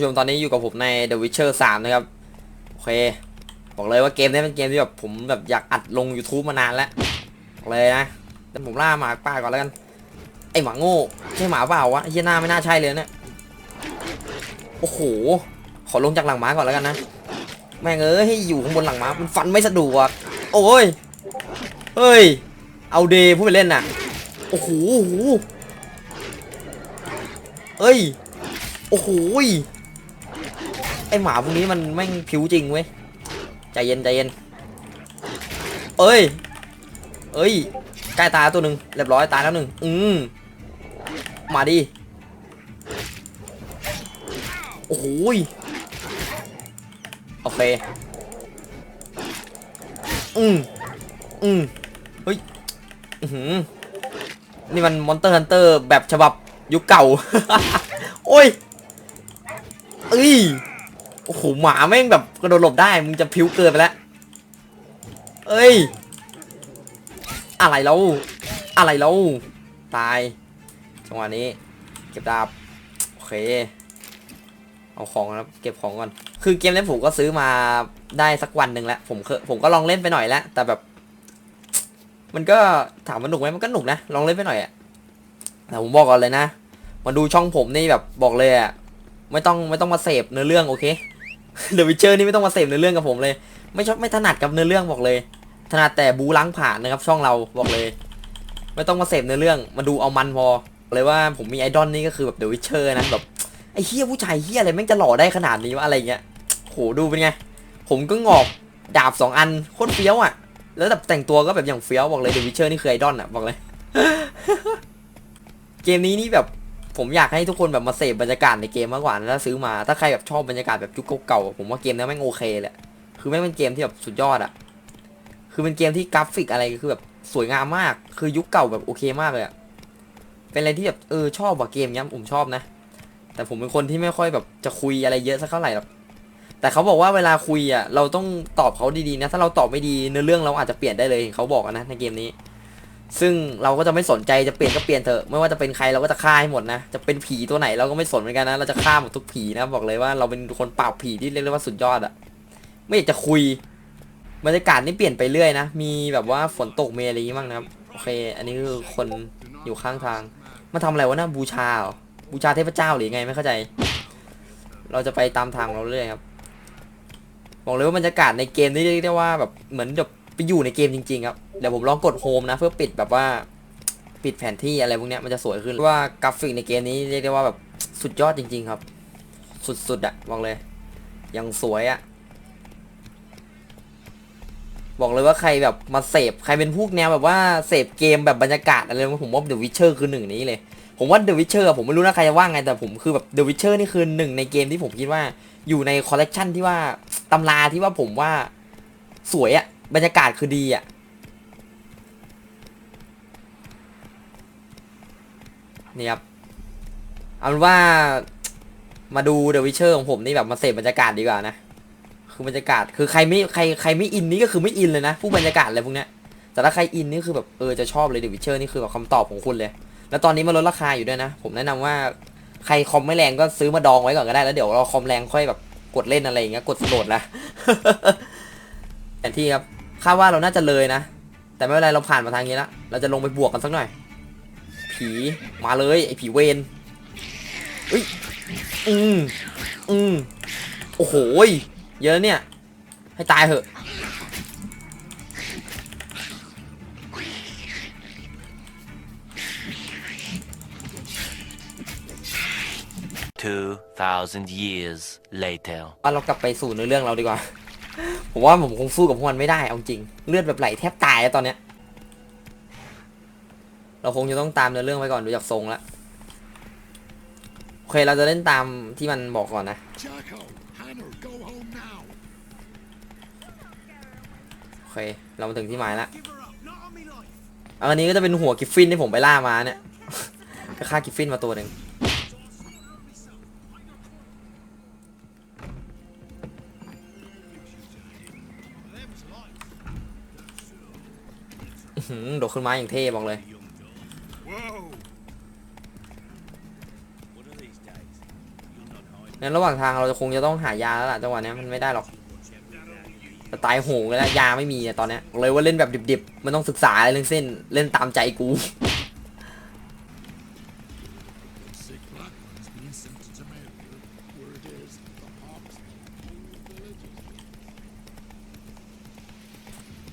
ท่านผู้ชมตอนนี้อยู่กับผมใน The Witcher 3 นะครับ โอเค บอกเลยว่าเกมนี้เป็นเกมที่แบบผมแบบอยากอัดลง YouTube มานานแล้วบอกเลยนะแต่ผมล่าหมาป่าก่อนแล้วกัน ไอหมาโง่ใช่หมาเปล่าวะไอ้เหี้ยหน้าไม่น่าใช่เลยเนี่ยโอ้โห ขอลงจากหลังม้าก่อนแล้วกันนะ แม่งเอ้ยให้อยู่ข้างบนหลังม้ามันฟันไม่สะดวกโอ้ยเฮ้ย เอาเดย์พูดไปเล่นน่ะ โอ้โหเอ้ย โอ้โห ไอหมาพวกนี้มันแม่งผิวจริงเว้ย ใจเย็นใจเย็น เอ้ย เอ้ยใกล้ตายตัวหนึ่งเรียบร้อยตายแล้วหนึ่งอืมมาดิ โอ้โหโอเค อืมอืมเฮ้ย อือหือนี่มันมอนเตอร์ฮันเตอร์แบบฉบับยุคเก่า โอ้ยเอ้ย อ้โหหมาแม่งแบบกระโดดหลบได้มึงจะพิ้วเกินไปแล้วเอ้ย อะไรแล้วอะไรแล้วตายจังหวะนี้ เก็บดาบโอเค เอาของแล้วเก็บของก่อน คือเกมนี้ผมก็ซื้อมาได้สักวันหนึ่งแล้วผมเคผมก็ลองเล่นไปหน่อยแล้วแต่แบบ มันก็ถามว่าหนุกไหมมันก็หนุกนะลองเล่นไปหน่อยอะแต่ผมบอกก่อนเลยนะมาดูช่องผมนี่แบบบอกเลยอะไม่ต้องไม่ต้องมาเสพเนื้อเรื่องโอเค เดอะวิเชอร์นี่ไม่ต้องมาเสพเนื้อเรื่องกับผมเลย ไม่ชอบไม่ถนัดกับเนื้อเรื่องบอกเลย ถนัดแต่บูล้างผ่านนะครับช่องเราบอกเลย ไม่ต้องมาเสพเนื้อเรื่องมาดูเอามันพอเลยว่าผมมีไอดอลนี่ก็คือแบบเดอะวิเชอร์นะแบบไอเฮียผู้ชายเฮียอะไรแม่งจะหล่อได้ขนาดนี้วะอะไรเงี้ยโหดูเป็นไง ผมก็งอกดาบสองอันโคตรเฟี้ยวอะ แล้วแบบแต่งตัวก็แบบอย่างเฟี้ยวบอกเลยเดอะวิเชอร์นี่คือไอดอลอะบอกเลย เกมนี้นี่แบบ ผมอยากให้ทุกคนแบบมาเสพบรรยากาศในเกมมากกว่านะถ้าซื้อมาถ้าใครแบบชอบบรรยากาศแบบยุคเก่าๆผมว่าเกมนี้แม่งโอเคแหละคือแม่งเป็นเกมที่แบบสุดยอดอะคือเป็นเกมที่กราฟิกอะไรคือแบบสวยงามมาก คือยุคเก่าแบบโอเคมากเลยอะเป็นอะไรที่แบบเออชอบว่ะเกมเนี้ยผมชอบนะ แต่ผมเป็นคนที่ไม่ค่อยแบบจะคุยอะไรเยอะสักเท่าไหร่หรอกแต่เขาบอกว่าเวลาคุยอะเราต้องตอบเขาดีๆนะ ถ้าเราตอบไม่ดีเนื้อเรื่องเราอาจจะเปลี่ยนได้เลยเขาบอกนะในเกมนี้ ซึ่งเราก็จะไม่สนใจจะเปลี่ยนก็เปลี่ยนเถอะไม่ว่าจะเป็นใครเราก็จะฆ่าให้หมดนะ จะเป็นผีตัวไหนเราก็ไม่สนเหมือนกันนะ เราจะฆ่าหมดทุกผีนะ บอกเลยว่าเราเป็นคนปราบผีที่เรียกว่าสุดยอดอะไม่อยากจะคุยบรรยากาศนี่เปลี่ยนไปเรื่อยนะ มีแบบว่าฝนตกเมอะไรอย่างงี้บ้างนะครับโอเค อันนี้คือคนอยู่ข้างทาง มาทำอะไรวะนะบูชาบูชาเทพเจ้าหรือยังไงไม่เข้าใจ เราจะไปตามทางเราเรื่อยครับบอกเลยว่าบรรยากาศในเกมนี่เรียกได้ว่าแบบเหมือนแบบไปอยู่ในเกมจริง ๆ ครับ เดี๋ยวผมลองกดโฮมนะ เพื่อปิดแบบว่าปิดแผนที่อะไรพวกนี้มันจะสวยขึ้นว่ากราฟิกในเกมนี้เรียกได้ว่าแบบสุดยอดจริง ๆ ครับ สุดๆอะบอกเลยยังสวยอะบอกเลยว่าใครแบบมาเสพใครเป็นพวกแนวแบบว่าเสพเกมแบบบรรยากาศอะไรผมว่าเดอะวิเชอร์คือหนึ่งนนี้เลย ผมว่าเดอะวิเชอร์ผมไม่รู้นะใครจะว่าไงแต่ผมคือแบบเดอะวิเชอร์นี่คือหนึ่งในเกมที่ผมคิดว่าอยู่ในคอลเลกชันที่ว่าตำราที่ว่าผมว่าสวยอะบรรยากาศคือดีอะ นี่ครับเอาเป็นว่ามาดูเดอะวิเชอร์ของผมนี่แบบมาเสพบรรยากาศดีกว่านะ คือบรรยากาศคือใครไม่ใครใครไม่อินนี่ก็คือไม่อินเลยนะผู้บรรยากาศอะไรพวกเนี้ยแต่ถ้าใครอินนี่คือแบบเออจะชอบเลยเดอะวิเชอร์นี่คือแบบคำตอบของคุณเลย แล้วตอนนี้มันลดราคาอยู่ด้วยนะ ผมแนะนำว่าใครคอมไม่แรงก็ซื้อมาดองไว้ก่อนก็ได้แล้วเดี๋ยวเราคอมแรงค่อยแบบกดเล่นอะไรอย่างเงี้ยกดโหลดละแต่ที่ครับคาดว่าเราน่าจะเลยนะ แต่ไม่เป็นไรเราผ่านมาทางนี้แล้วเราจะลงไปบวกกันสักหน่อย ผีมาเลยไอ้ผีเวนอุ้ยอืมอืมโอ้โหยเยอะเนี่ย ให้ตายเหอะ2,000 years later. ว่าเรากลับไปสู่เนื้อเรื่องเราดีกว่า ผมว่าผมคงสู้กับพวกมันไม่ได้เอาจริง เลือดแบบไหลแทบตายอะตอนเนี้ย เราคงจะต้องตามเนื้อเรื่องไปก่อนดูจากทรงแล้วโอเคเราจะเล่นตามที่มันบอกก่อนนะโอเคเรามาถึงที่หมายแล้วอันนี้ก็จะเป็นหัวกิฟฟินที่ผมไปล่ามาเนี่ยก็ฆ่ากิฟฟินมาตัวหนึ่งหือโดดขึ้นมาอย่างเท่บอกเลย Whoa. One of these days, you'll not hide งั้นระหว่างทางเราจะคงจะต้องหายาแล้วล่ะจังหวะนี้มันไม่ได้หรอกจะตายโหงเลยแล้วยาไม่มีตอนนี้บอกเลยว่าเล่นแบบดิบๆ มันต้องศึกษาอะไรทั้งเส้นเล่นตามใจกู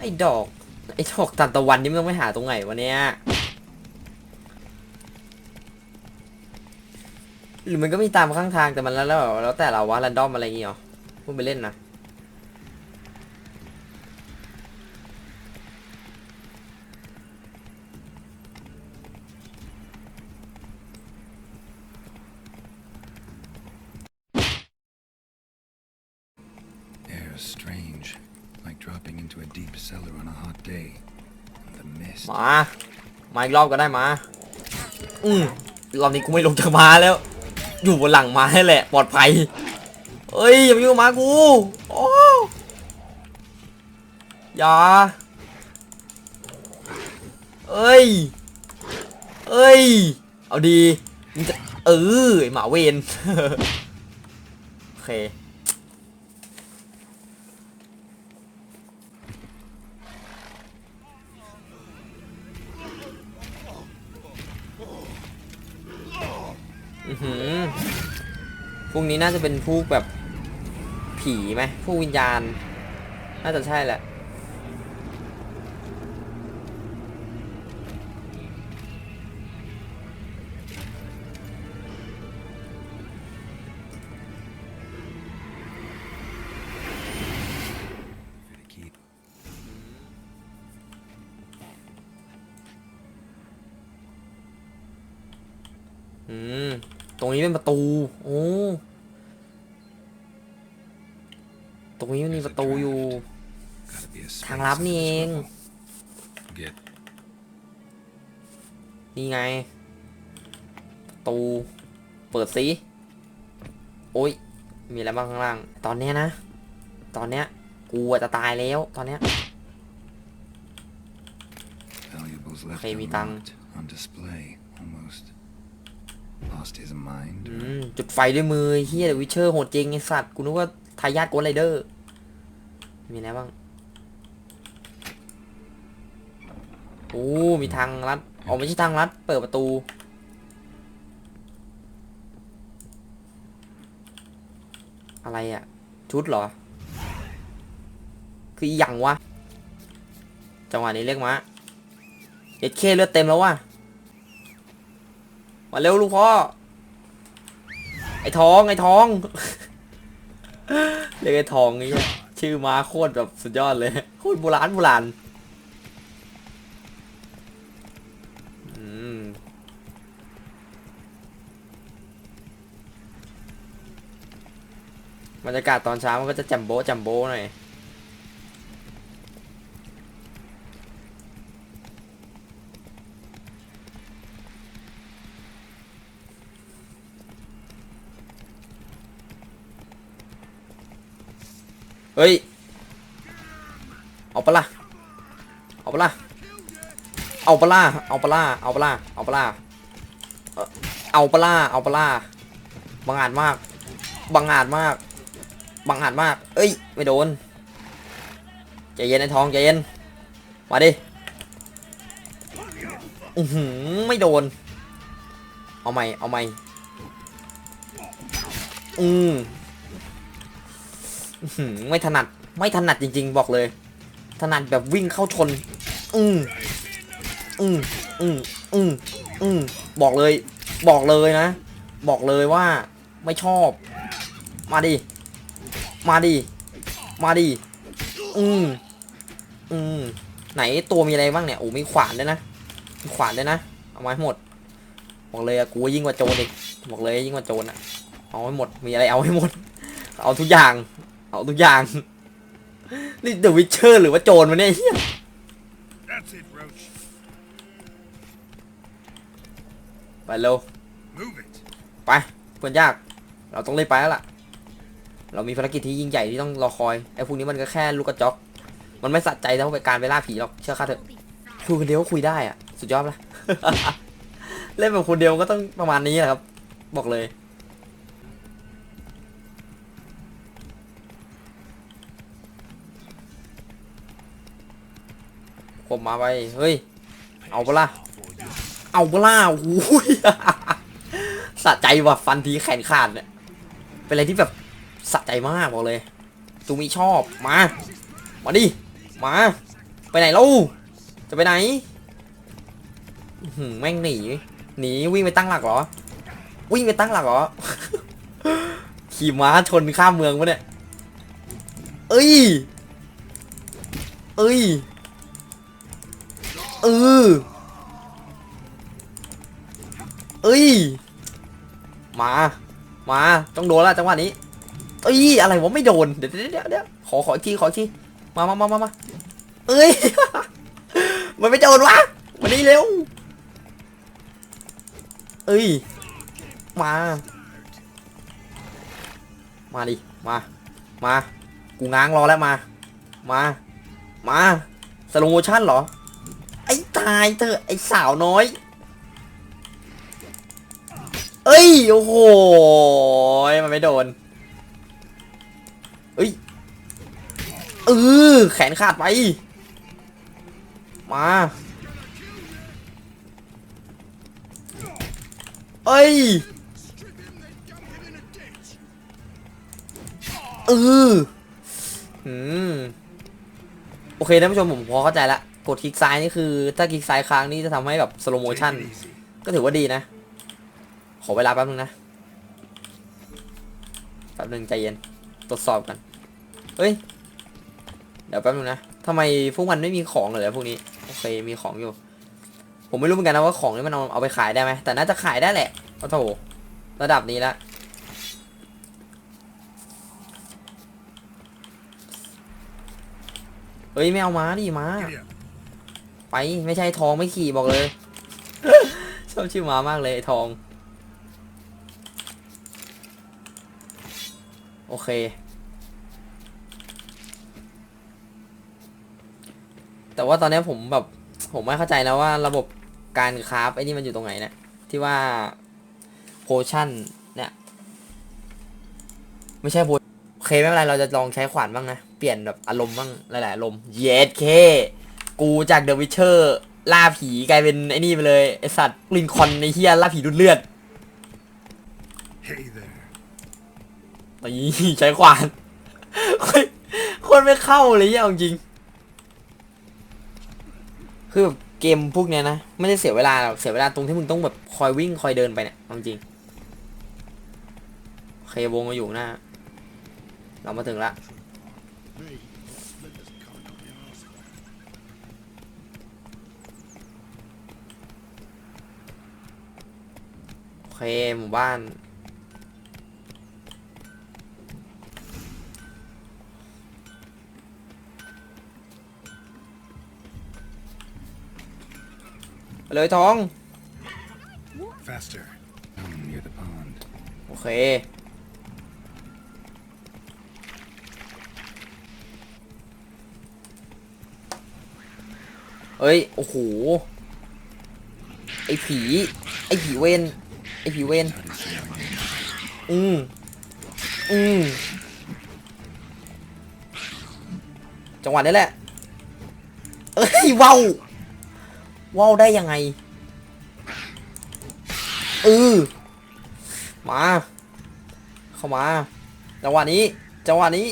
ไอ้ดอก ไอ้ดอกตันตะวันนี่มันต้องไปหาตรงไหนวะเนี้ย หรือมันก็มีตามข้างทางแต่มันแล้วแล้วแล้วแต่เราว่ารันดอมอะไรอย่างงี้เหรอพูดไปเล่นนะ Air's strange, like dropping into a deep cellar on a hot day. And the mist. มา มาอีกรอบก็ได้มา อืมรอบนี้กูไม่ลงจากม้าแล้ว อยู่บนหลังม้าให้แหละ ปลอดภัยเอ้ยอย่ามายุ่งมากูโอ้อย่าเอ้ย เอ้ย เอาดีมึงจะเออไอหมาเวนโอเค อือหือพ วกนี้น่าจะเป็นพวกแบบผีไหมพวกวิญญาณ น่าจะใช่แหละ อืม ตรงนี้เป็นประตู โอ้ ตรงนี้มันมีประตูอยู่ Gotta be a ทาง space ลับ in นี่เอ this ง level. Get นี่ไง ประตู เปิดสิ โอ้ย มีอะไรบ้างข้างล่าง ตอนเนี้ยนะ ตอนเนี้ย กูอะจะตายแล้ว ตอนเนี้ย valuables left Okay, mi tang. unlocked, on display. Almost lost his mind. อืมจุดไฟด้วยมือเฮียวิเชอร์โหดจริงไอสัตว์กูนึกว่าทายาทโกลไรเดอร์ มีอะไรบ้าง โอ้ มีทางลัดอ๋อไม่ใช่ทางลัด เปิดประตู อะไรอะชุดเหรอ คืออหย่างวะ จังหวะนี้เรียกมาเอ็ดเคเลือดเต็มแล้ววะ มาเร็วลูกพ่อ ไอ้ทองไอ้ทอง เรียกไอ้ทองนี่ชื่อม้าโคตรแบบสุดยอดเลย โคตรโบราณโบราณอืมบรรยากาศตอนเช้ามันก็จะจัมโบ้จัมโบ้หน่อย เฮ้ยเอาปะล่ะเอาปะล่ะเอาปะล่ะเอาปะล่ะเอาปะล่ะเอาปะล่ะเอาปะล่ะเอาปะล่ะบังอาจมากบังอาจมากบังอาจมาก เอ้ย ไม่โดนใจเย็นไอ้ทองใจเย็น มาดิอือหือไม่โดน เอาใหม่ เอาใหม่ อืมอื้อหือ ไม่ถนัด ไม่ถนัดจริง ๆ บอกเลย ถนัดแบบวิ่งเข้าชน อืมอืมอืมอืมอืมบอกเลย บอกเลยนะ บอกเลยว่าไม่ชอบ มาดิ มาดิ มาดิ อืมอืมไหนตัวมีอะไรบ้างเนี่ย โอ้มีขวานด้วยนะ มีขวานด้วยนะ เอามาให้หมด บอกเลยอะกูยิ่งกว่าโจรอีก บอกเลยยิ่งกว่าโจรอะเอาให้หมด มีอะไรเอาให้หมด เอาทุกอย่าง เอาทุกอย่าง นี่เดอะวิเชอร์หรือว่าโจรวะเนี่ยเหี้ย That's it, Roach. ไปเร็ว Move it. ไปเพื่อนยาก เราต้องรีบไปแล้วล่ะ เรามีภารกิจที่ยิ่งใหญ่ที่ต้องรอคอยไอ้พวกนี้มันก็แค่ลูกกระจอก มันไม่สะใจเท่าไปการไปล่าผีหรอกเชื่อข้าเถอะคุยคนเดียวก็คุยได้อะสุดยอดละเล่นแบบคนเดียวก็ต้องประมาณนี้แหละครับ บอกเลย ผมมาไป เฮ้ย เอาเปล่ะเอาเปล่ะโอ้ยสะใจว่ะฟันทีแขนขาดเนี่ย เป็นอะไรที่แบบสะใจมากบอกเลยตูมิชอบ มา มาดิ มา ไปไหนเล่าจะไปไหนหือแม่งหนี หนีวิ่งไปตั้งหลักเหรอ วิ่งไปตั้งหลักเหรอ ขี่ม้าชนข้ามเมืองวะเนี่ย เอ้ย เอ้ย เออเอ้ย มา มา ต้องโดนแล้วจังหวะนี้เอ้ย อะไรวะไม่โดนเดี๋ยวเดี๋ยวเดี๋ยวเดี๋ยวขอขออีกทีขออีกที มามามามามาเอ้ย มันไม่โดนวะมานี่เร็ว เอ้ย มา มาดิ มา มา กูง้างรอแล้วมา มา มา สโลโมชั่นเหรอ ไอ้ตายเธอะไอ้สาวน้อย เอ้ย โอ้โห มันไม่โดน เอ้ยเออแขนขาดไป มาเอ้ยเอออืม โอเคท่านผู้ชมผมพอเข้าใจละ กดคลิกซ้ายนี่คือ ถ้าคลิกซ้ายค้างนี่จะทำให้แบบสโลโมชั่นก็ถือว่าดีนะ ขอเวลาแป๊บนึงนะแป๊บนึงใจเย็น ตรวจสอบกัน เฮ้ย เดี๋ยวแป๊บนึงนะทำไมพวกมันไม่มีของเลยเหรอพวกนี้ โอเค มีของอยู่ ผมไม่รู้เหมือนกันนะว่าของนี้มันเอาเอาไปขายได้ไหม แต่น่าจะขายได้แหละโอ้โถระดับนี้ละเฮ้ยไม่เอาม้าดิม้า ไปไม่ใช่ทองไม่ขี่บอกเลย ชอบชื่อหมามากเลยทอง โอเค แต่ว่าตอนนี้ผมแบบ ผมไม่เข้าใจแล้วว่าระบบการคราฟไอ้นี่มันอยู่ตรงไหนเนะที่ว่าโพชั่นเนี่ยไม่ใช่โพโอเคไม่เป็นไรเราจะลองใช้ขวานบ้างนะ เปลี่ยนแบบอารมณ์บ้างหลายๆอารมณ์เยสเค กูจากเดอะวิเชอร์ล่าผีกลายเป็นไอ้นี่ไปเลยไอสัตว์ลินคอล์นในเฮียล่าผีดูดเลือด Hey there. ตีใช้ขวานโคตรโคนไม่เข้าเลยเหี้ยเอาจริง คือแบบเกมพวกเนี้ยนะ ไม่ได้เสียเวลาหรอกเสียเวลาตรงที่มึงต้องแบบคอยวิ่งคอยเดินไปเนี่ยเอาจริงโอเควงมาอยู่หน้า เรามาถึงละ Me, let this cock up your ass. โอ เคหมู่บ้านไปเลยทอง Faster. Down near the pond. โอเค เอ้ย โอ้โห ไอ้ผี ไอ้ผีเวน ไอผีเวนอืมอืมจังหวะนี้แหละ เอ้ยว้าวว้าวได้ยังไงเออมา เข้ามา จังหวะนี้ จังหวะนี้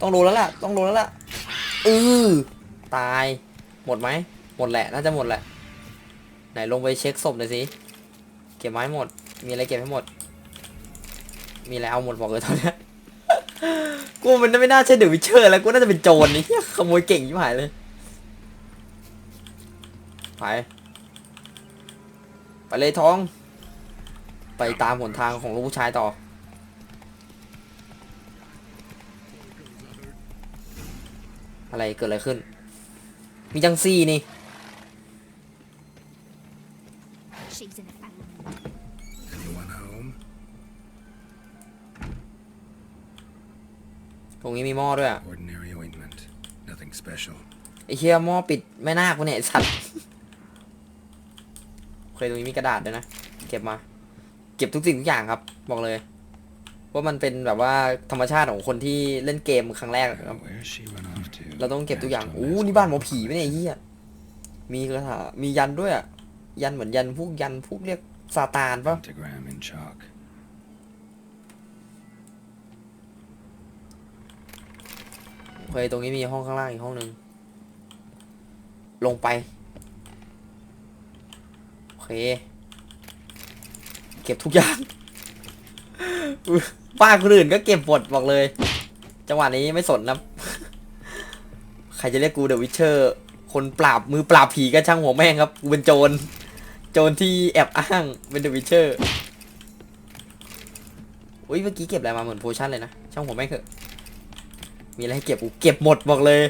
ต้องโดนแล้วล่ะ ต้องโดนแล้วล่ะเออตาย หมดไหม หมดแหละ น่าจะหมดแหละ ไหนลงไปเช็คศพหน่อยสิ ก็บไม้หมด มีอะไรเก็บให้หมด มีอะไรเอาหมดบอกเลยตอนนี้กูมันไม่น่าใช่เดอะวิเชอร์แล้วกูน่าจะเป็นโจรนี่เขโมยเก่งยิ่งหายเลยไปไปเลยท้อง ไปตามหนทางของลูกผู้ชายต่อ อะไรเกิดอะไรขึ้น มีจังซี่นี่ ตรงนี้มีหม้อด้วยอะ Ordinary ointment. Nothing special. ไอ้เฮียหม้อปิดแม่นาคกูเนี่ยไอ้สัตว์โอเคตรงนี้มีกระดาษด้วยนะ เก็บมา เก็บทุกสิ่งทุกอย่างครับ บอกเลย ว่ามันเป็นแบบว่าธรรมชาติของคนที่เล่นเกมครั้งแรกอะครับ Now, where's she run off to? เราต้องเก็บทุกอย่าง Natural อู้ mask นี่บ้านหมอผีไหมเนี่ยไอ้เฮียมีคาถามียันด้วยอะยันเหมือนยันพวกยันพวกเรียกซาตานปะ Pentagram in chalk. โอเคตรงนี้มีห้องข้างล่างอีกห้องหนึ่งลงไป โอเค เก็บทุกอย่าง บ้านคนอื่นก็เก็บหมดบอกเลย จังหวะนี้ไม่สนนะ ใครจะเรียกกูเดอะวิเชอร์คนปราบมือปราบผีก็ช่างหัวแม่งครับ กูเป็นโจร โจรที่แอบอ้างเป็นเดอะวิเชอร์ อุ้ยเมื่อกี้เก็บอะไรมาเหมือนโพชั่นเลยนะ ช่างหัวแม่งเถอะ มีอะไรให้เก็บกูเก็บหมดบอกเลย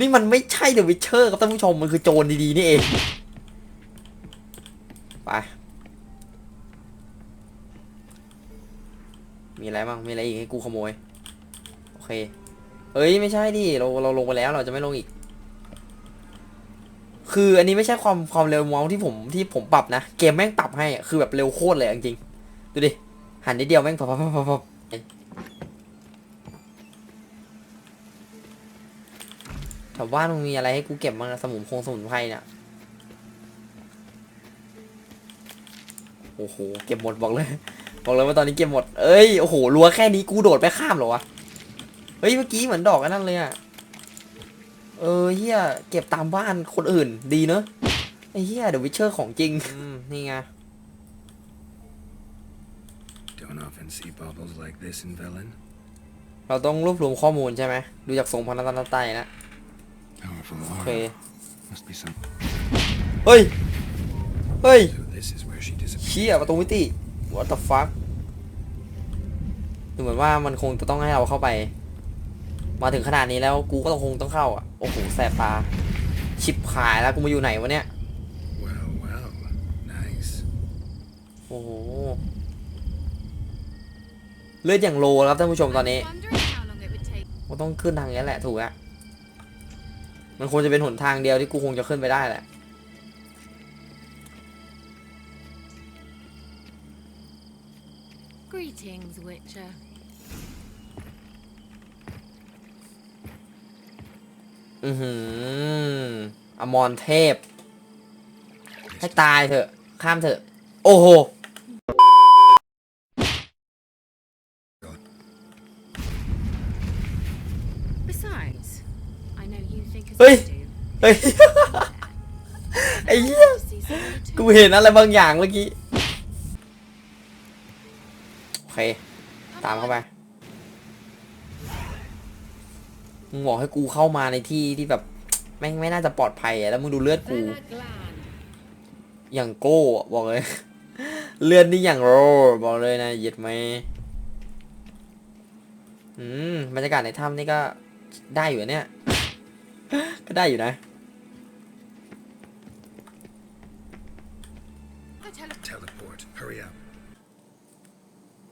นี่มันไม่ใช่เดอะวิเชอร์ครับท่านผู้ชมมันคือโจรดีๆนี่เอง ไป มีอะไรบ้างมีอะไรอีกให้กูขโมย โอเค เฮ้ยไม่ใช่ดิเราเราลงไปแล้วเราจะไม่ลงอีก คืออันนี้ไม่ใช่ความความเร็วเมาส์ที่ผมที่ผมปรับนะ เกมแม่งปรับให้ คือแบบเร็วโคตรเลยจริงๆดูดิหันนิดเดียวแม่งพับพับพับพับพับ แถวบ้านมึงมีอะไรให้กูเก็บบ้างนะสมุนคงสมุนไพรเนี่ยโอ้โหเก็บหมดบอกเลย บอกเลยว่าตอนนี้เก็บหมดเอ้ยโอ้โหรั้วแค่นี้กูโดดไปข้ามเหรอวะเฮ้ยเมื่อกี้เหมือนดอกอันนั้นเลยอะเออเฮียเก็บตามบ้านคนอื่นดีเนอะไอ้เฮียเดอะวิเชอร์ของจริงอืมนี่ไง Don't often see baubles like this in Velen. เราต้องรวบรวมข้อมูลใช่ไหมดูจากทรงพนันตาไตนะ Powerful โอเค aura. Must be some. เฮ้ย เฮ้ย So this is where she disappeared. เชี่ยประตูมิติ what the fuck ดูเหมือนว่ามันคงจะต้องให้เราเข้าไป มาถึงขนาดนี้แล้วกูก็ต้องคงต้องเข้าอะ โอ้โหแสบตา ชิบหายแล้วกูมาอยู่ไหนวะเนี่ย Well, well. Nice. โอ้โห เลือดอย่างโลแล้วครับท่านผู้ชมตอนนี้ Wondering how long it would take. ก็ต้องขึ้นทางนี้แหละถูกอะ มันควรจะเป็นหนทางเดียวที่กูคงจะขึ้นไปได้แหละ Greetings, Witcher. อือหืออมรเทพ ให้ตายเถอะ ข้ามเถอะ โอ้โห I know you think as Ê! I do. เฮ้ย ไอ้เหี้ย To see someone กู too. เห็นอะไรบางอย่างเมื่อกี้ โอเค ตามเข้าไปมึงบอกให้กูเข้ามาในที่ที่แบบแม่งไม่น่าจะปลอดภัยอะแล้วมึงดูเลือดกู อย่างโก้อะบอกเลย เลือดนี่อย่างโรบอกเลยนะเหยียดไหมอืมบรรยากาศในถ้ำนี่ก็ได้อยู่นะเนี่ย ก็ได้อยู่นะ I tell Teleport. Hurry up.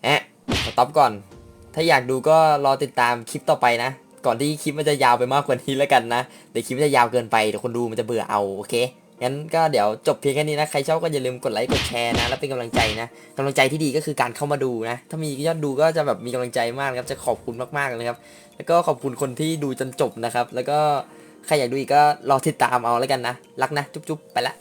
แอะสต็อปก่อน ถ้าอยากดูก็รอติดตามคลิปต่อไปนะ ก่อนที่คลิปมันจะยาวไปมากกว่านี้แล้วกันนะ เดี๋ยวคลิปมันจะยาวเกินไป เดี๋ยวคนดูมันจะเบื่อเอา โอเค งั้นก็เดี๋ยวจบเพียงแค่นี้นะ ใครชอบก็อย่าลืมกดไลค์ กดแชร์นะ แล้วเป็นกำลังใจนะกำลังใจที่ดีก็คือการเข้ามาดูนะ ถ้ามียอดดูก็จะแบบมีกำลังใจมากนะครับ จะขอบคุณมากๆเลยครับ แล้วก็ขอบคุณคนที่ดูจนจบนะครับ แล้วก็ ใครอยากดูอีกก็รอติดตามเอาแล้วกันนะ รักนะ จุ๊บๆ ไปละ